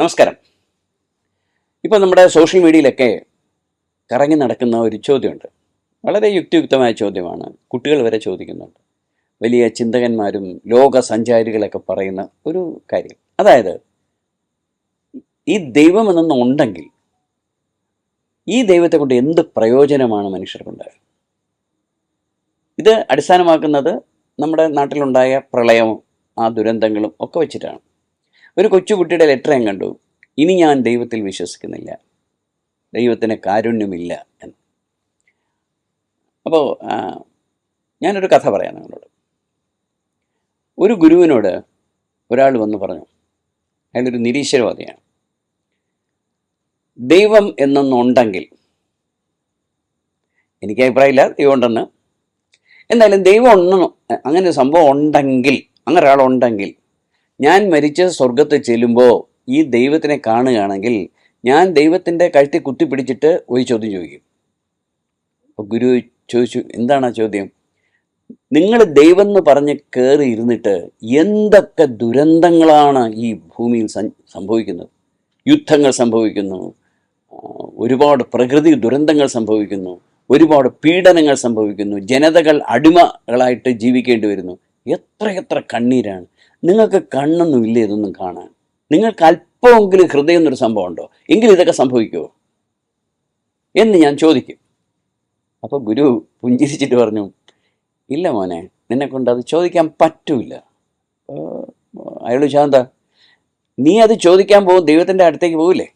നമസ്കാരം. ഇപ്പോൾ നമ്മുടെ സോഷ്യൽ മീഡിയയിലൊക്കെ കറങ്ങി നടക്കുന്ന ഒരു ചോദ്യമുണ്ട്. വളരെ യുക്തിയുക്തമായ ചോദ്യമാണ്. കുട്ടികൾ വരെ ചോദിക്കുന്നുണ്ട്. വലിയ ചിന്തകന്മാരും ലോക സഞ്ചാരികളൊക്കെ പറയുന്ന ഒരു കാര്യം. അതായത് ഈ ദൈവം എന്നൊന്ന് ഉണ്ടെങ്കിൽ ഈ ദൈവത്തെ കൊണ്ട് എന്ത് പ്രയോജനമാണ് മനുഷ്യർക്കുണ്ടായത്? ഇത് അടിസ്ഥാനമാക്കുന്നത് നമ്മുടെ നാട്ടിലുണ്ടായ പ്രളയവും ആ ദുരന്തങ്ങളും ഒക്കെ വെച്ചിട്ടാണ്. ഒരു കൊച്ചുകുട്ടിയുടെ ലെറ്റർ ഞാൻ കണ്ടു. ഇനി ഞാൻ ദൈവത്തിൽ വിശ്വസിക്കുന്നില്ല. ദൈവത്തിന് കാരുണ്യമില്ല എന്ന്. അപ്പോൾ ഞാനൊരു കഥ പറയാം നിങ്ങളോട്. ഒരു ഗുരുവിനോട് ഒരാൾ വന്ന് പറഞ്ഞു അയാളൊരു നിരീശ്വരവാദിയാണ്. ദൈവം എന്നൊന്നുണ്ടെങ്കിൽ എനിക്ക് അഭിപ്രായമില്ല ദൈവം ഉണ്ടെന്ന്. എന്തായാലും ദൈവം ഉണ്ടെന്ന് അങ്ങനെ ഒരു സംഭവം ഉണ്ടെങ്കിൽ അങ്ങനെ ഒരാളുണ്ടെങ്കിൽ ഞാൻ മരിച്ച് സ്വർഗത്ത് ചെല്ലുമ്പോൾ ഈ ദൈവത്തിനെ കാണുകയാണെങ്കിൽ ഞാൻ ദൈവത്തിന്റെ കഴുത്തി കുത്തിപ്പിടിച്ചിട്ട് ഒരു ചോദ്യം ചോദിക്കും. അപ്പോൾ ഗുരു ചോദിച്ചു എന്താണ് ആ ചോദ്യം? നിങ്ങൾ ദൈവം എന്ന് പറഞ്ഞ് കയറി ഇരുന്നിട്ട് എന്തൊക്കെ ദുരന്തങ്ങളാണ് ഈ ഭൂമിയിൽ സംഭവിക്കുന്നത്? യുദ്ധങ്ങൾ സംഭവിക്കുന്നു ഒരുപാട് പ്രകൃതി ദുരന്തങ്ങൾ സംഭവിക്കുന്നു ഒരുപാട് പീഡനങ്ങൾ സംഭവിക്കുന്നു ജനതകൾ അടിമകളായിട്ട് ജീവിക്കേണ്ടി വരുന്നു. എത്രയെത്ര കണ്ണീരാണ്. നിങ്ങൾക്ക് കണ്ണൊന്നും ഇല്ല ഇതൊന്നും കാണാൻ? നിങ്ങൾക്ക് അല്പമെങ്കിലും ഹൃദയം എന്നൊരു സംഭവം ഉണ്ടോ എങ്കിലും ഇതൊക്കെ സംഭവിക്കുമോ എന്ന് ഞാൻ ചോദിക്കും. അപ്പോൾ ഗുരു പുഞ്ചിരിച്ചിട്ട് പറഞ്ഞു ഇല്ല മോനെ നിന്നെ കൊണ്ട് അത് ചോദിക്കാൻ പറ്റൂല. അയാൾ ശാന്ത നീ അത് ചോദിക്കാൻ പോകും ദൈവത്തിന്റെ അടുത്തേക്ക് പോകില്ലേ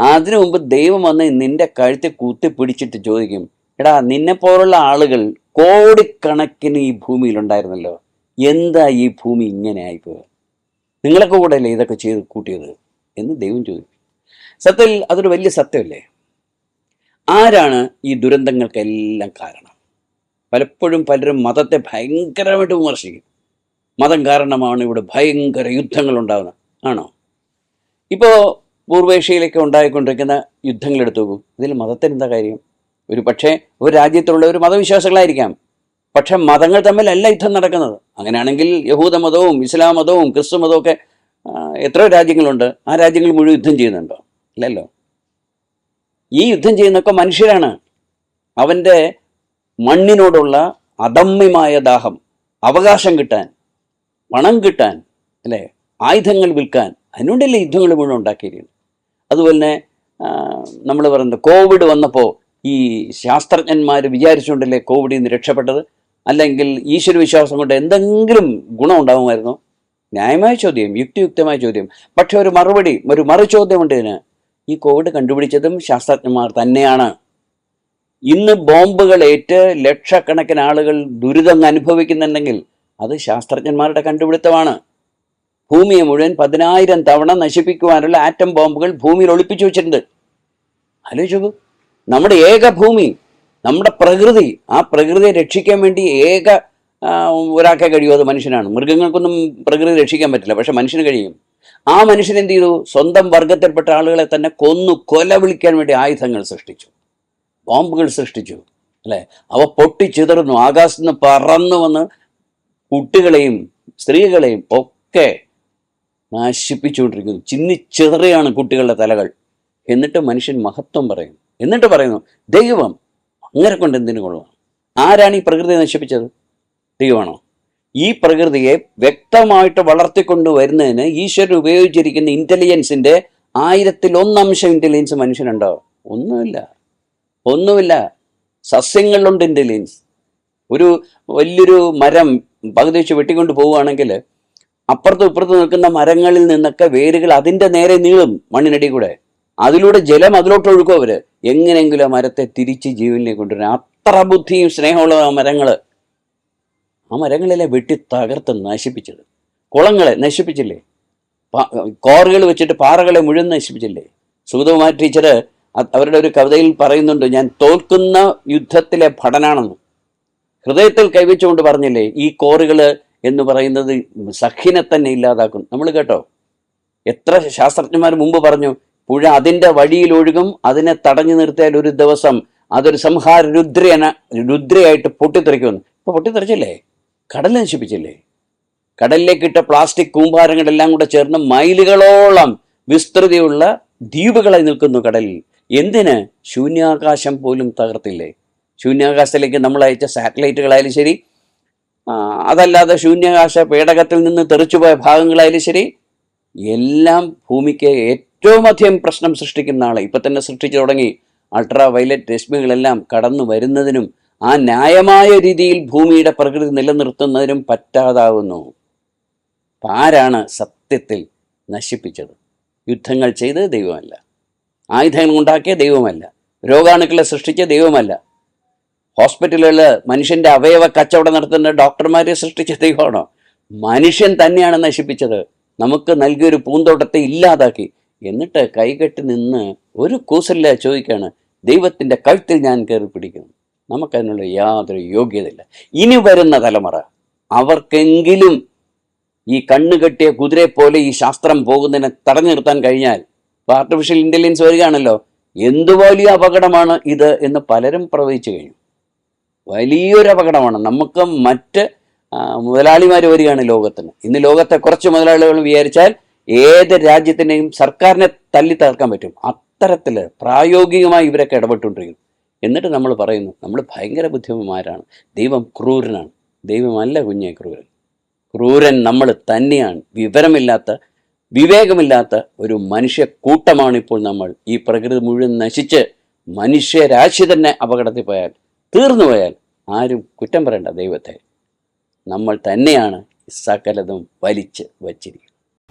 അതിനു മുമ്പ് ദൈവം വന്ന് നിന്റെ കഴുത്തെ കുത്തി പിടിച്ചിട്ട് ചോദിക്കും എടാ നിന്നെ പോലുള്ള ആളുകൾ കോടിക്കണക്കിന് ഈ ഭൂമിയിലുണ്ടായിരുന്നല്ലോ? എന്താ ഈ ഭൂമി ഇങ്ങനെ ആയിപ്പോയത് നിങ്ങളൊക്കെ കൂടെ അല്ലേ ഇതൊക്കെ ചെയ്ത് കൂട്ടിയത്? എന്ന് ദൈവം ചോദിക്കും സത്യത്തിൽ അതൊരു വലിയ സത്യമല്ലേ? ആരാണ് ഈ ദുരന്തങ്ങൾക്കെല്ലാം കാരണം? പലപ്പോഴും പലരും മതത്തെ ഭയങ്കരമായിട്ട് വിമർശിക്കും. മതം കാരണമാണ് ഇവിടെ ഭയങ്കര യുദ്ധങ്ങൾ ഉണ്ടാകുന്നത് ആണോ? ഇപ്പോൾ പൂർവേഷ്യയിലൊക്കെ ഉണ്ടായിക്കൊണ്ടിരിക്കുന്ന യുദ്ധങ്ങൾ എടുത്തു നോക്കൂ. ഇതിൽ മതത്തിന് എന്താ കാര്യം? ഒരു പക്ഷേ ഒരു രാജ്യത്തുള്ള ഒരു മതവിശ്വാസികളായിരിക്കാം. പക്ഷെ മതങ്ങൾ തമ്മിലല്ല യുദ്ധം നടക്കുന്നത്. അങ്ങനെയാണെങ്കിൽ യഹൂദ മതവും ഇസ്ലാം മതവും ക്രിസ്തു മതവും ഒക്കെ എത്ര രാജ്യങ്ങളുണ്ട്. ആ രാജ്യങ്ങൾ മുഴുവൻ യുദ്ധം ചെയ്യുന്നുണ്ടോ? ഇല്ലല്ലോ. ഈ യുദ്ധം ചെയ്യുന്നൊക്കെ മനുഷ്യരാണ്. അവന്റെ മണ്ണിനോടുള്ള അദമ്യമായ ദാഹം അവകാശം കിട്ടാൻ പണം കിട്ടാൻ അല്ലേ? ആയുധങ്ങൾ വിൽക്കാൻ അതിനുണ്ടല്ലേ യുദ്ധങ്ങൾ മുഴുവൻ ഉണ്ടാക്കിയിരിക്കുന്നത്. അതുപോലെ തന്നെ നമ്മൾ പറയുന്നത് കോവിഡ് വന്നപ്പോൾ ഈ ശാസ്ത്രജ്ഞന്മാർ വിചാരിച്ചുകൊണ്ടല്ലേ കോവിഡിൽ നിന്ന് രക്ഷപ്പെട്ടത്. അല്ലെങ്കിൽ ഈശ്വര വിശ്വാസം കൊണ്ട് എന്തെങ്കിലും ഗുണം ഉണ്ടാകുമായിരുന്നോ? ന്യായമായ ചോദ്യം യുക്തിയുക്തമായ ചോദ്യം. പക്ഷെ ഒരു മറുപടി ഒരു മറു ചോദ്യമുണ്ട് ഇതിന്. ഈ കോവിഡ് കണ്ടുപിടിച്ചതും ശാസ്ത്രജ്ഞന്മാർ തന്നെയാണ്. ഇന്ന് ബോംബുകൾ ഏറ്റ് ലക്ഷക്കണക്കിന് ആളുകൾ ദുരിതം അനുഭവിക്കുന്നുണ്ടെങ്കിൽ അത് ശാസ്ത്രജ്ഞന്മാരുടെ കണ്ടുപിടുത്തമാണ്. ഭൂമിയെ മുഴുവൻ പതിനായിരം തവണ നശിപ്പിക്കുവാനുള്ള ആറ്റം ബോംബുകൾ ഭൂമിയിൽ ഒളിപ്പിച്ചു വെച്ചിട്ടുണ്ട്. ആലോചിച്ചു നമ്മുടെ ഏക ഭൂമി നമ്മുടെ പ്രകൃതി ആ പ്രകൃതിയെ രക്ഷിക്കാൻ വേണ്ടി ഏക ഒരാൾക്കേ കഴിയൂ അത് മനുഷ്യനാണ്. മൃഗങ്ങൾക്കൊന്നും പ്രകൃതി രക്ഷിക്കാൻ പറ്റില്ല പക്ഷെ മനുഷ്യന് കഴിയും. ആ മനുഷ്യൻ എന്ത് ചെയ്തു? സ്വന്തം വർഗത്തിൽപ്പെട്ട ആളുകളെ തന്നെ കൊന്നു കൊല വിളിക്കാൻ വേണ്ടി ആയുധങ്ങൾ സൃഷ്ടിച്ചു. ബോംബുകൾ സൃഷ്ടിച്ചു അല്ലേ? അവ പൊട്ടിച്ചിതറുന്നു ആകാശത്ത് നിന്ന് പറന്നു വന്ന് കുട്ടികളെയും സ്ത്രീകളെയും ഒക്കെ നശിപ്പിച്ചുകൊണ്ടിരിക്കുന്നു. ചിന്നിച്ചിതറിയാണ് കുട്ടികളുടെ തലകൾ. എന്നിട്ട് മനുഷ്യൻ മഹത്വം പറയുന്നു എന്നിട്ട് പറയുന്നു ദൈവം അങ്ങനെ കൊണ്ട് എന്തിനു കൊള്ളാം ആരാണ് ഈ പ്രകൃതി നശിപ്പിച്ചത്? ദൈവമാണോ? ഈ പ്രകൃതിയെ വ്യക്തമായിട്ട് വളർത്തിക്കൊണ്ട് വരുന്നതിന് ഈശ്വരൻ ഉപയോഗിച്ചിരിക്കുന്ന ഇന്റലിജൻസിന്റെ ആയിരത്തിൽ ഒന്നംശം ഇന്റലിജൻസ് മനുഷ്യനുണ്ടോ ഒന്നുമില്ല. ഒന്നുമില്ല. സസ്യങ്ങളിലുണ്ട് ഇന്റലിജൻസ് ഒരു വലിയൊരു മരം പകുതി വെച്ച് വെട്ടിക്കൊണ്ട് പോവുകയാണെങ്കിൽ അപ്പുറത്തും ഇപ്പുറത്തും നിൽക്കുന്ന മരങ്ങളിൽ നിന്നൊക്കെ വേരുകൾ അതിന്റെ നേരെ നീളും മണ്ണിനടി കൂടെ. അതിലൂടെ ജലം അതിലോട്ട് ഒഴുക്കും അവർ. എങ്ങനെയെങ്കിലും ആ മരത്തെ തിരിച്ച് ജീവനിലേക്ക് കൊണ്ടുവരാൻ. അത്ര ബുദ്ധിയും സ്നേഹമുള്ള ആ മരങ്ങൾ ആ മരങ്ങളെല്ലാം വെട്ടി തകർത്ത് നശിപ്പിച്ചത്. കുളങ്ങളെ നശിപ്പിച്ചില്ലേ? കോറുകൾ വെച്ചിട്ട് പാറകളെ മുഴുവൻ നശിപ്പിച്ചില്ലേ? സുഗതകുമാർ ടീച്ചർ അവരുടെ ഒരു കവിതയിൽ പറയുന്നുണ്ട് ഞാൻ തോൽക്കുന്ന യുദ്ധത്തിലെ ഭടനാണെന്ന്. ഹൃദയത്തിൽ കൈവച്ചുകൊണ്ട് പറഞ്ഞില്ലേ ഈ കോറുകൾ എന്ന് പറയുന്നത് സഖിനെ തന്നെ ഇല്ലാതാക്കും നമ്മൾ കേട്ടോ? എത്ര ശാസ്ത്രജ്ഞന്മാർ മുമ്പ് പറഞ്ഞു പുഴ അതിന്റെ വഴിയിൽ ഒഴുകും അതിനെ തടഞ്ഞു നിർത്തിയാൽ ഒരു ദിവസം അതൊരു സംഹാര രുദ്രേന രുദ്രയായിട്ട് പൊട്ടിത്തെറിക്കുമെന്ന്. ഇപ്പൊ പൊട്ടിത്തെറിച്ചില്ലേ? കടൽ നശിപ്പിച്ചില്ലേ? കടലിലേക്കിട്ട പ്ലാസ്റ്റിക് കൂമ്പാരങ്ങളെല്ലാം കൂടെ ചേർന്ന് മൈലുകളോളം വിസ്തൃതിയുള്ള ദ്വീപുകളായി നിൽക്കുന്നു കടലിൽ എന്തിന്? ശൂന്യാകാശം പോലും തകർത്തില്ലേ? ശൂന്യാകാശത്തിലേക്ക് നമ്മൾ അയച്ച സാറ്റലൈറ്റുകളായാലും ശരി അതല്ലാതെ ശൂന്യാകാശ പേടകത്തിൽ നിന്ന് തെറിച്ചുപോയ ഭാഗങ്ങളായാലും ശരി എല്ലാം ഭൂമിക്ക് ഏറ്റവും അധികം പ്രശ്നം സൃഷ്ടിക്കുന്ന ആളെ ഇപ്പം തന്നെ സൃഷ്ടിച്ചു തുടങ്ങി. അൾട്രാ വയലറ്റ് രശ്മികളെല്ലാം കടന്നു വരുന്നതിനും ആ ന്യായമായ രീതിയിൽ ഭൂമിയുടെ പ്രകൃതി നിലനിർത്തുന്നതിനും പറ്റാതാവുന്നു. ആരാണ് സത്യത്തിൽ നശിപ്പിച്ചത്? യുദ്ധങ്ങൾ ചെയ്ത് ദൈവമല്ല. ആയുധങ്ങൾ ഉണ്ടാക്കിയ ദൈവമല്ല. രോഗാണുക്കളെ സൃഷ്ടിച്ച ദൈവമല്ല. ഹോസ്പിറ്റലുകളിൽ മനുഷ്യന്റെ അവയവ കച്ചവടം നടത്തുന്ന ഡോക്ടർമാരെ സൃഷ്ടിച്ച ദൈവമാണോ? മനുഷ്യൻ തന്നെയാണ് നശിപ്പിച്ചത്. നമുക്ക് നൽകിയൊരു പൂന്തോട്ടത്തെ ഇല്ലാതാക്കി. എന്നിട്ട് കൈകെട്ടി നിന്ന് ഒരു കൂസല്ല ചോദിക്കുകയാണ് ദൈവത്തിന്റെ കഴുത്തിൽ ഞാൻ കയറി പിടിക്കുന്നു. നമുക്കതിനുള്ള യാതൊരു യോഗ്യതയില്ല. ഇനി വരുന്ന തലമുറ അവർക്കെങ്കിലും ഈ കണ്ണുകെട്ടിയ കുതിരയെ പോലെ ഈ ശാസ്ത്രം പോകുന്നതിനെ തടഞ്ഞു നിർത്താൻ കഴിഞ്ഞാൽ ഇപ്പോൾ ആർട്ടിഫിഷ്യൽ ഇന്റലിജൻസ് വരികയാണല്ലോ എന്തു വലിയ അപകടമാണ് ഇത് എന്ന് പലരും പ്രവചിച്ചു കഴിഞ്ഞു. വലിയൊരു അപകടമാണ്. നമുക്ക് മറ്റ് മുതലാളിമാർ വരികയാണ് ലോകത്തിന്. ഇന്ന് ലോകത്തെ കുറച്ച് മുതലാളികൾ വിചാരിച്ചാൽ ഏത് രാജ്യത്തിനെയും സർക്കാരിനെ തല്ലി തകർക്കാൻ പറ്റും. അത്തരത്തിൽ പ്രായോഗികമായി ഇവരൊക്കെ ഇടപെട്ടുകൊണ്ടിരിക്കുന്നു. എന്നിട്ട് നമ്മൾ പറയുന്നു നമ്മൾ ഭയങ്കര ബുദ്ധിമാരാണ് ദൈവം ക്രൂരനാണ്. ദൈവമല്ല കുഞ്ഞെ ക്രൂരൻ. ക്രൂരൻ നമ്മൾ തന്നെയാണ്. വിവരമില്ലാത്ത വിവേകമില്ലാത്ത ഒരു മനുഷ്യ കൂട്ടമാണ് ഇപ്പോൾ നമ്മൾ. ഈ പ്രകൃതി മുഴുവൻ നശിച്ച് മനുഷ്യരാശി തന്നെ അപകടത്തിൽ പോയാൽ തീർന്നു പോയാൽ ആരും കുറ്റം പറയണ്ട ദൈവത്തെ. നമ്മൾ തന്നെയാണ് സകലതും വലിച്ച് വച്ചിരിക്കുന്നത്.